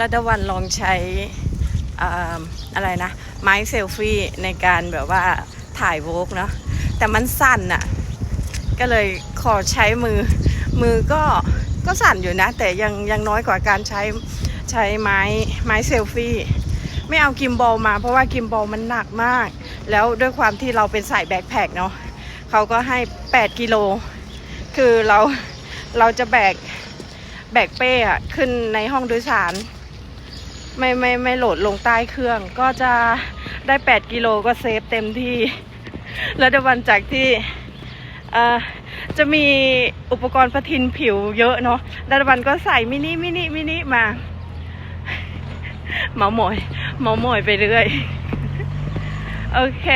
รัตวันลองใช้ออะไรนะ ไม้เซลฟี่ในการแบบว่าถ่ายโวกเนาะแต่มันสั่นอะ่ะก็เลยขอใช้มือมือก็ก็สั่นอยู่นะ แต่ยังยังน้อยกว่าการใช้ใช้ไม้ไม้เซลฟี่ไม่เอากิมบอลมา เพราะว่ากิมบอลมันหนักมาก แล้วด้วยความที่เราเป็นสายแบ็คแพคเนาะเขาก็ให้ 8 กิโล คือเราเราจะแบกแบกเป้อะขึ้นในห้องโดยสาร ไม่ไม่ไม่โหลดลงใต้เครื่อง ก็จะได้ 8 กิโลก็เซฟเต็มที่ แล้วเดี๋ยววันจากที่จะมีอุปกรณ์ประทินผิวเยอะเนาะดี๋ยววันก็ใส่มินิมินิมินิมาเมาหมอยเมาหมอยไปเรื่อย โอเค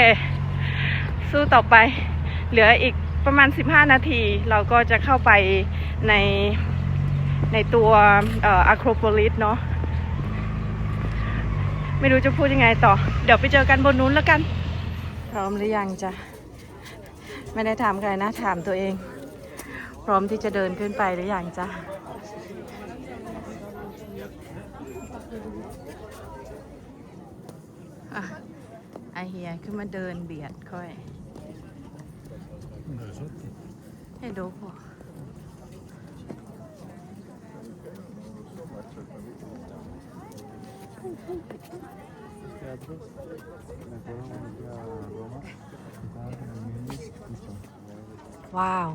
สู้ต่อไป เหลืออีกประมาณ 15 นาที เราก็จะเข้าไปในในตัวอะโครโพลิสเนาะ ไม่รู้จะพูดยังไงต่อ เดี๋ยวไปเจอกันบนนู้นแล้วกัน พร้อมหรือยังจ๊ะไม่ได้ถามใครนะ ถามตัวเอง พร้อมที่จะเดินขึ้นไปหรือยังจ๊ะอะไอเฮียขึ้นมาเดินเบียดค่อยให้ดูพอ teatros, me acuerdo cuando fui a Roma, estaban en el mismo piso. ว้าว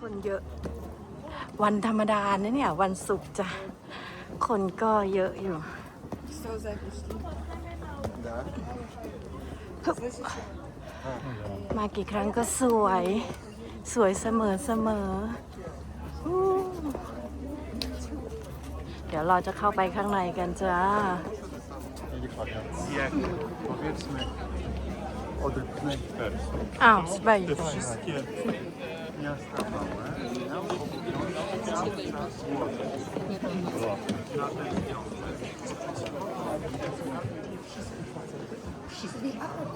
คนเยอะ วันธรรมดานะเนี่ย วันศุกร์จ้ะคนก็เยอะอยู่ฮึบ มากี่ครั้งก็สวย สวยเสมอเสมอ เดี๋ยวเราจะเข้าไปข้างในกันจ้า อ้าวไปย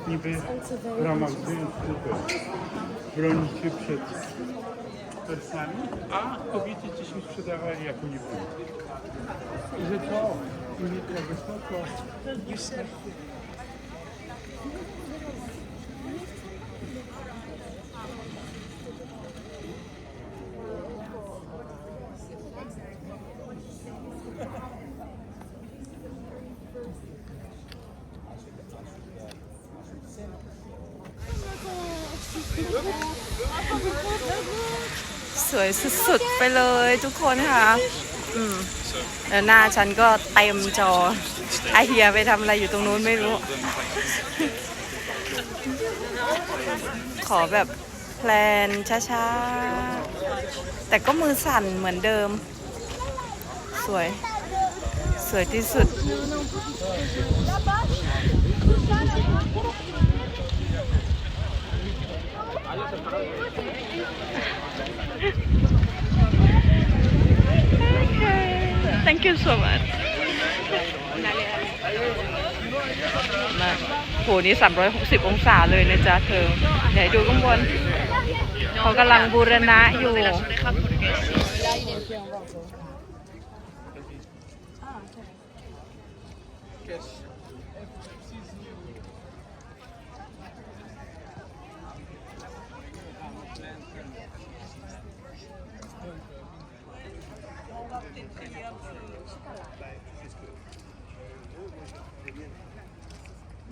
niby w ramach bronicie przed Persami, a kobiety ci się sprzedawali jako niewolnicy. I że to, i nie to, to, to, to, to, to, to, วยสุดๆไปเลยทุกคนค่ะ อืมแล้วหน้าฉันก็เต็มจอไอเฮียไปทำอะไรอยู่ตรงนู้นไม่รู้ ขอแบบแพลนช้าๆ แต่ก็มือสั่นเหมือนเดิม สวย สวยที่สุด Thank you so much มาโหนี่360 องศาเลยนะจ๊ะเธอไหนดูข้างบนเขากำลังบูรณะอยู่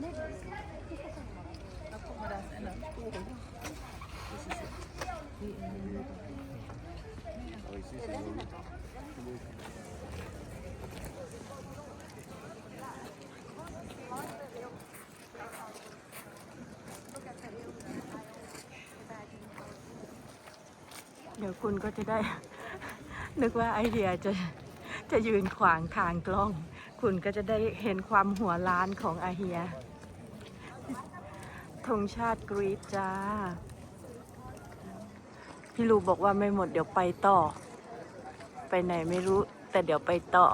เดี๋ยวคุณก็จะได้ นึกว่าไอเดียจะจะยืนขวางทางกล้อง คุณก็จะได้เห็นความหัวล้านของอาเฮีย ธงชาติกรีซจ้า พี่ลูบอกว่าไม่หมดเดี๋ยวไปต่อ ไปไหนไม่รู้แต่เดี๋ยวไปต่อ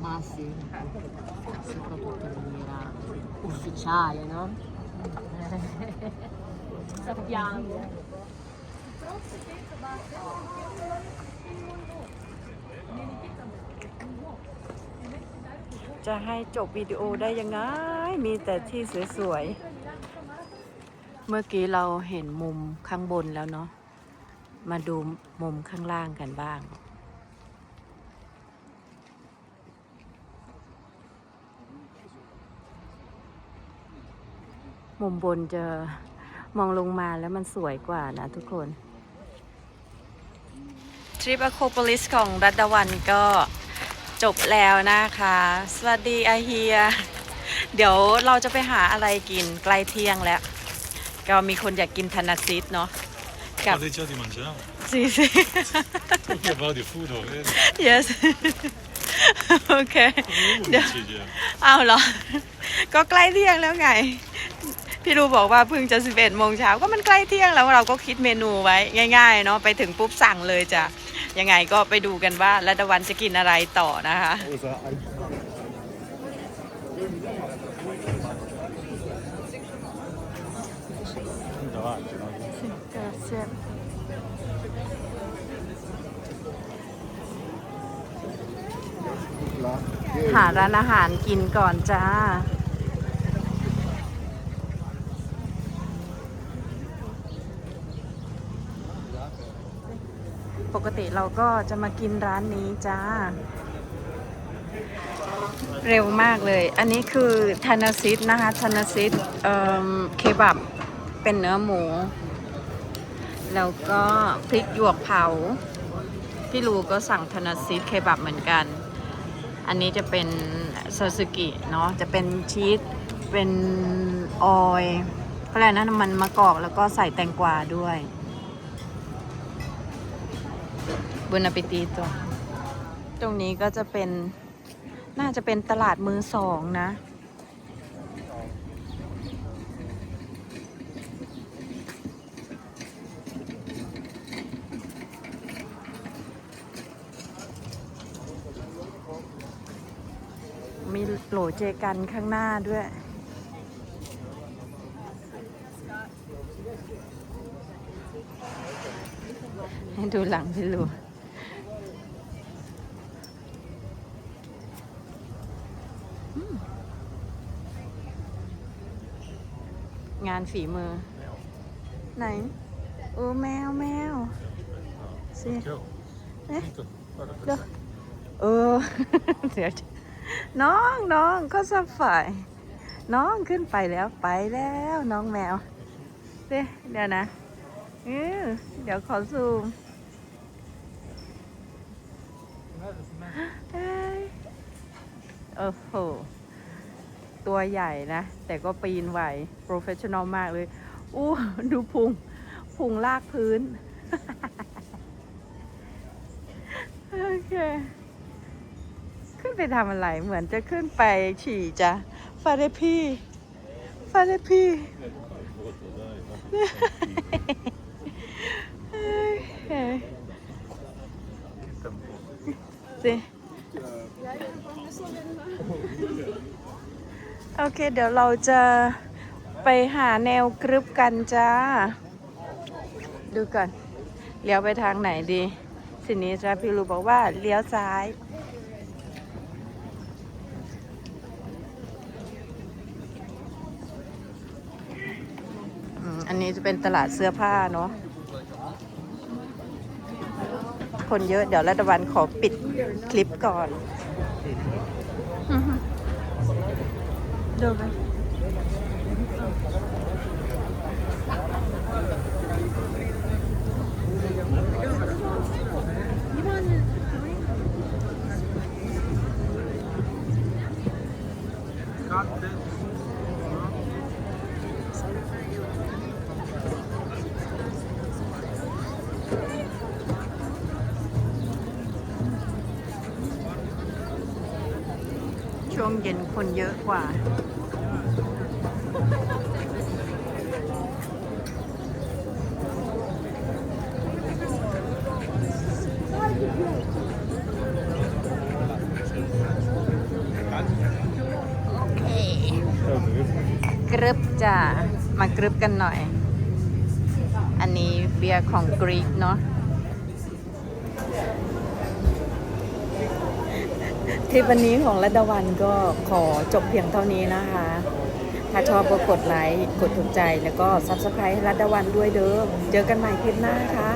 Ah sì, soprattutto in maniera ufficiale, no? Sappiamo. จะให้จบวิดีโอได้ยังไง มีแต่ที่สวยๆ เมื่อกี้เราเห็นมุมข้างบนแล้วเนาะ มาดูมุมข้างล่างกันบ้าง มุมบนจะมองลงมาแล้วมันสวยกว่านะทุกคน ทริปอโคโปลิสของรัตดาวันก็จบแล้วนะคะ สวัสดีอาเฮีย เดี๋ยวเราจะไปหาอะไรกินใกล้เที่ยงแล้ว ก็มีคนอยากกินธนาซิตเนาะกับ Parlez déjà di mangiare. ซีซี Il y avoir des food already. yes โอเค Où Yeah. dici già? เอาเหรอ ก็ใกล้เที่ยงแล้วไง พี่รูบอกว่าเพิ่งจะ 11โมงเช้าก็มันใกล้เที่ยงแล้วเราก็คิดเมนูไว้ง่าย ๆ เนาะไปถึงปุ๊บสั่งเลยจ้ะ ยังไงก็ไปดูกันว่ารัตดาวันจะกินอะไรต่อนะคะ Davanti, no? หาร้านอาหารกินก่อนจ้า ปกติเราก็จะมากินร้านนี้จ้า เร็วมากเลย อันนี้คือทานาซิตนะคะทานาซิตเคบับ เป็นเนื้อหมู แล้วก็พริกหยวกเผา พี่ลูก็สั่งทานซิตเคบับเหมือนกัน อันนี้จะเป็นซาสึกิเนาะ จะเป็นชีส เป็นออยล์อะไรนะน้ำมันมะกอกแล้วก็ใส่แตงกวาด้วยบุนอปิตีตัว ตรงนี้ก็จะเป็นน่าจะเป็นตลาดมือสองนะ มี โหลเจกันข้างหน้าด้วย ให้ดูหลังพี่ลูอืมงานฝีมือ ไหน โอ้แมวแมวสิ Ciao. Eh? Guarda เดี๋ยวเออเดี๋ยว น้องน้องก็สบาย น้องขึ้นไปแล้วไปแล้วน้องแมวเดี๋ยวเดี๋ยวนะเออเดี๋ยวขอซูมโอ้โห ตัวใหญ่นะ แต่ก็ปีนไหว โปรเฟชชั่นอลมากเลย อู้ดูพุง พุงลากพื้น โอเค ขึ้นไปทำอะไร เหมือนจะขึ้นไปฉี่จ้ะฟาเดพี่ฟาเดพี่สิโอเค เดี๋ยวเราจะไปหาแนวกรึบกันจ้า ดูก่อน เลี้ยวไปทางไหนดีทีนี้จ้าพี่ลูบอกว่าเลี้ยวซ้าย อืมอั นี้จะเป็นตลาดเสื้อผ้าเนาะคนเยอะเดี๋ยวรัตวันขอปิดคลิปก่อนอือฮึดูไป ช่วงเย็นคนเยอะกว่า โอเค กรึบจ้ะมากรึบกันหน่อย อันนี้เบียร์ของกรีกเนาะ คลิปวันนี้ของรัตวันก็ขอจบเพียงเท่านี้นะคะ ถ้าชอบก็กดไลค์กดถูกใจแล้วก็ซับสไครต์รัตวันด้วยเด้อเจอกันใหม่คลิปหน้าค่ะ